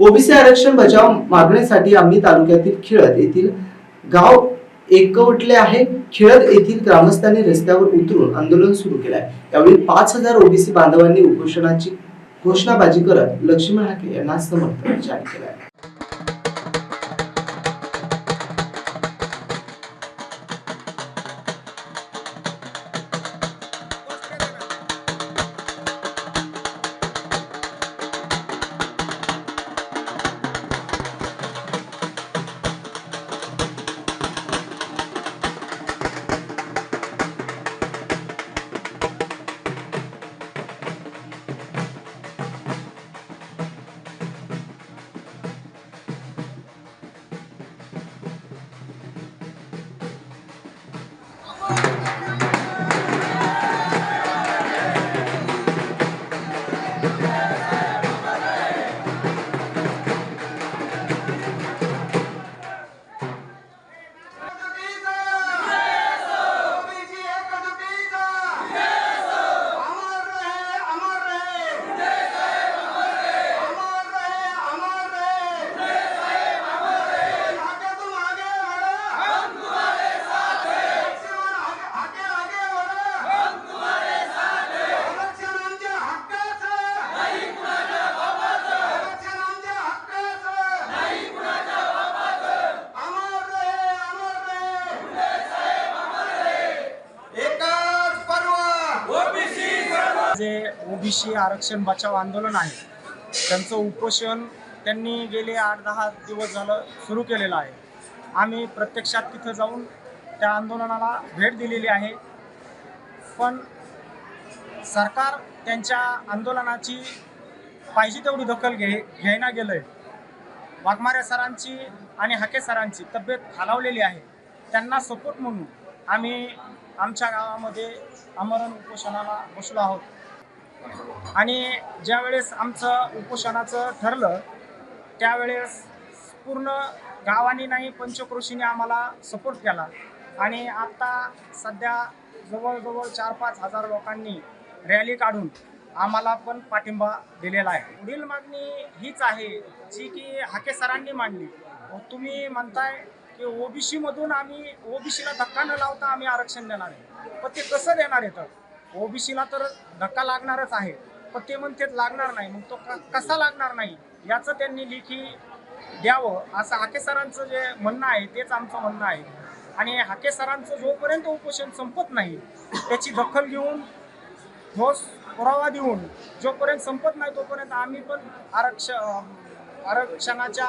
OBC आरक्षण बचाव मागणीसाठी आम्ही तालुक्यातील खिळत येथील गाव एकवटले आहे. खिळत येथील ग्रामस्थांनी रस्त्यावर उतरून आंदोलन सुरू केलं आहे. यावेळी पाच हजार ओबीसी बांधवांनी उपोषणाची घोषणाबाजी करत लक्ष्मण हाके यांना समर्थन जाहीर केलं आहे. जे ओबीसी आरक्षण बचाव आंदोलन आहे त्यांचं उपोषण त्यांनी गेले आठ दहा दिवस झालं सुरू केलेलं आहे. आम्ही प्रत्यक्षात तिथं जाऊन त्या आंदोलनाला भेट दिलेली आहे. पण सरकार त्यांच्या आंदोलनाची पाहिजे तेवढी दखल घे घ्यायना गेलं आहे वाघमारे सरांची आणि हाके सरांची तब्येत खालावलेली आहे. त्यांना सपोर्ट म्हणून आम्ही आमच्या गावामध्ये आमरण उपोषणाला बसलो आहोत. आणि ज्यावेळेस आमचं उपोषणाचं ठरलं त्यावेळेस पूर्ण गावाने नाही पंचक्रोशीने आम्हाला सपोर्ट केला. आणि आत्ता सध्या जवळजवळ चार पाच हजार लोकांनी रॅली काढून आम्हाला पण पाठिंबा दिलेला आहे. पुढील मागणी हीच आहे जी की हाके सरांनी मांडली. तुम्ही म्हणताय की ओबीसीमधून आम्ही ओबीसीला धक्का न लावता आम्ही आरक्षण देणार आहे. पण ते कसं देणार आहे तर? ओबीसीला तर धक्का लागणारच आहे. पण ते म्हणतात लागणार नाही. मग तो क- कसा लागणार नाही? याचं त्यांनी लेखी द्यावं असं हाके सरांचं जे म्हणणं आहे तेच आमचं म्हणणं आहे. आणि हाके सरांचं जोपर्यंत उपोषण संपत नाही त्याची दखल घेऊन ठोस पुरावा देऊन जोपर्यंत संपत नाही तोपर्यंत आम्ही पण आरक्ष आरक्षणाच्या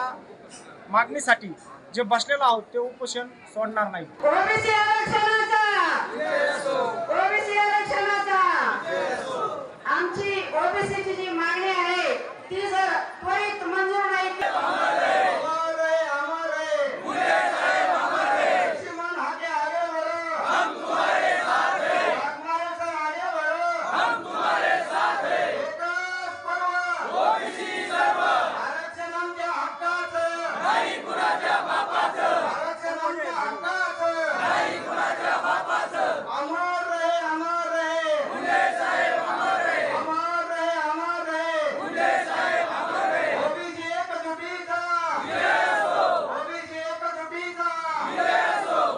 मागणीसाठी जे बसलेलो आहोत ते उपोषण सोडणार नाही. आरक्षणाचा!